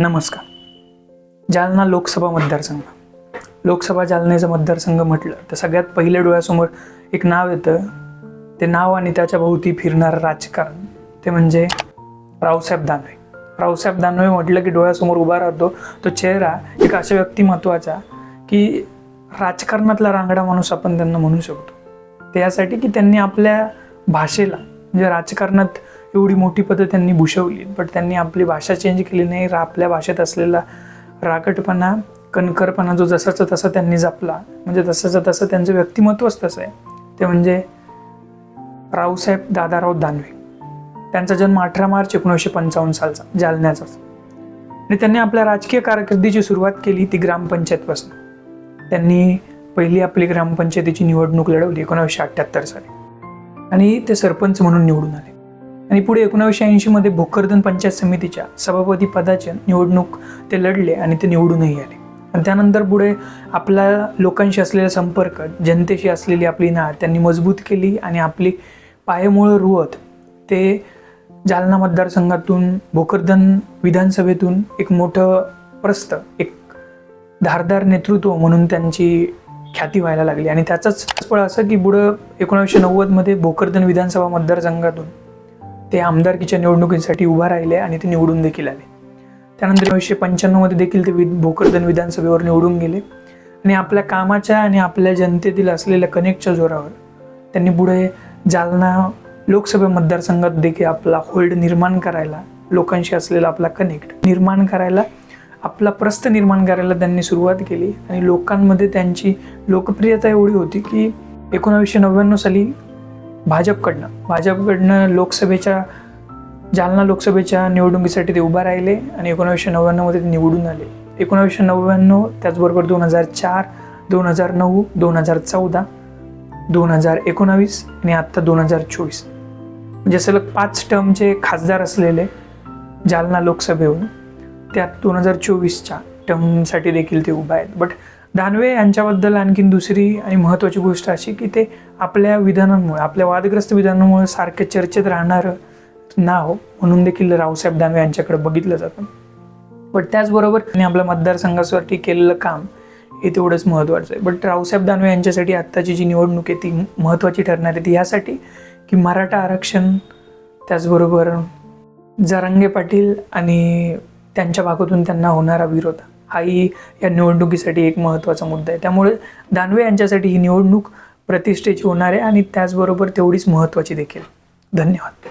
नमस्कार. जालना लोकसभा मतदारसंघ. लोकसभा जालन्याचा मतदारसंघ म्हटलं तर सगळ्यात पहिले डोळ्यासमोर एक नाव येतं. ते नाव आणि त्याच्या भोवती फिरणारं राजकारण. ते म्हणजे रावसाहेब दानवे. रावसाहेब दानवे म्हटलं की डोळ्यासमोर उभा राहतो. तो चेहरा एक अशा व्यक्तिमत्वाचा की राजकारणातला रांगडा माणूस आपण त्यांना म्हणू शकतो. त्यासाठी की त्यांनी आपल्या भाषेला म्हणजे राजकारणात एवढी मोठी पदं त्यांनी भूषवली. बट त्यांनी आपली भाषा चेंज केली नाही. रा आपल्या भाषेत असलेला राकटपणा कणकरपणा जो जसाचा तसा त्यांनी जपला. म्हणजे तसाचं तसं त्यांचं व्यक्तिमत्वच तसं आहे. ते म्हणजे रावसाहेब दादाराव दानवे. त्यांचा जन्म अठरा मार्च एकोणीसशे पंचावन्न सालचा जालन्याचा. आणि त्यांनी आपल्या राजकीय कारकिर्दीची सुरुवात केली ती ग्रामपंचायतपासून. त्यांनी पहिली आपली ग्रामपंचायतीची निवडणूक लढवली एकोणावीसशे अठ्ठ्याहत्तर साली. आणि ते सरपंच म्हणून निवडून आले. आणि पुढे एकोणावीसशे ऐंशीमध्ये भोकरदन पंचायत समितीच्या सभापती पदाचे निवडणूक ते लढले आणि ते निवडूनही आले. आणि त्यानंतर पुढे आपला लोकांशी असलेला संपर्क जनतेशी असलेली आपली नाळ त्यांनी मजबूत केली आणि आपली पायमुळं रुवत ते जालना मतदारसंघातून भोकरदन विधानसभेतून एक मोठं प्रस्थ एक धारदार नेतृत्व म्हणून त्यांची ख्याती व्हायला लागली. आणि त्याचाच फळ असं की पुढं एकोणावीसशे नव्वदमध्ये भोकरदन विधानसभा मतदारसंघातून ते आमदारकीच्या निवडणुकीसाठी उभा राहिले आणि ते निवडून देखील आले. त्यानंतर एकोणीसशे पंच्याण्णवमध्ये देखील ते वि भोकरदन विधानसभेवर निवडून गेले. आणि आपल्या कामाच्या आणि आपल्या जनतेतील असलेल्या कनेक्टच्या जोरावर त्यांनी पुढे जालना लोकसभा मतदारसंघात देखील आपला होल्ड निर्माण करायला लोकांशी असलेला आपला कनेक्ट निर्माण करायला आपला प्रस्थ निर्माण करायला त्यांनी सुरुवात केली. आणि लोकांमध्ये त्यांची लोकप्रियता एवढी होती की एकोणावीसशे नव्याण्णव साली भाजपकडनं. भाजपकडनं लोकसभेच्या जालना लोकसभेच्या निवडणुकीसाठी ते उभा राहिले आणि एकोणावीसशे नव्याण्णवमध्ये ते निवडून आले. एकोणावीसशे नव्याण्णव त्याचबरोबर दोन हजार चार दोन हजार नऊ दोन हजार चौदा दोन हजार एकोणावीस आणि आत्ता दोन हजार चोवीस. म्हणजे सलग पाच टर्मचे खासदार असलेले जालना लोकसभेहून त्यात दोन हजार चोवीसच्या टर्मसाठी देखील ते उभा आहेत. बट दानवे यांच्याबद्दल आणखीन दुसरी आणि महत्त्वाची गोष्ट अशी की ते आपल्या विधानांमुळे आपल्या वादग्रस्त विधानांमुळे सारखे चर्चेत राहणारं नाव म्हणून देखील रावसाहेब दानवे यांच्याकडे बघितलं जातं. बट त्याचबरोबर त्यांनी आपल्या मतदारसंघासाठी केलेलं काम हे तेवढंच महत्त्वाचं आहे. बट रावसाहेब दानवे यांच्यासाठी आत्ताची जी निवडणूक आहे ती महत्त्वाची ठरणार आहे. ती यासाठी की मराठा आरक्षण त्याचबरोबर जरांगे पाटील आणि त्यांच्या भागातून त्यांना होणारा विरोध. हाही या निवडणुकीसाठी एक महत्त्वाचा मुद्दा आहे. त्यामुळे दानवे यांच्यासाठी ही निवडणूक प्रतिष्ठेची होणार आहे आणि त्याचबरोबर तेवढीच महत्त्वाची देखील. धन्यवाद.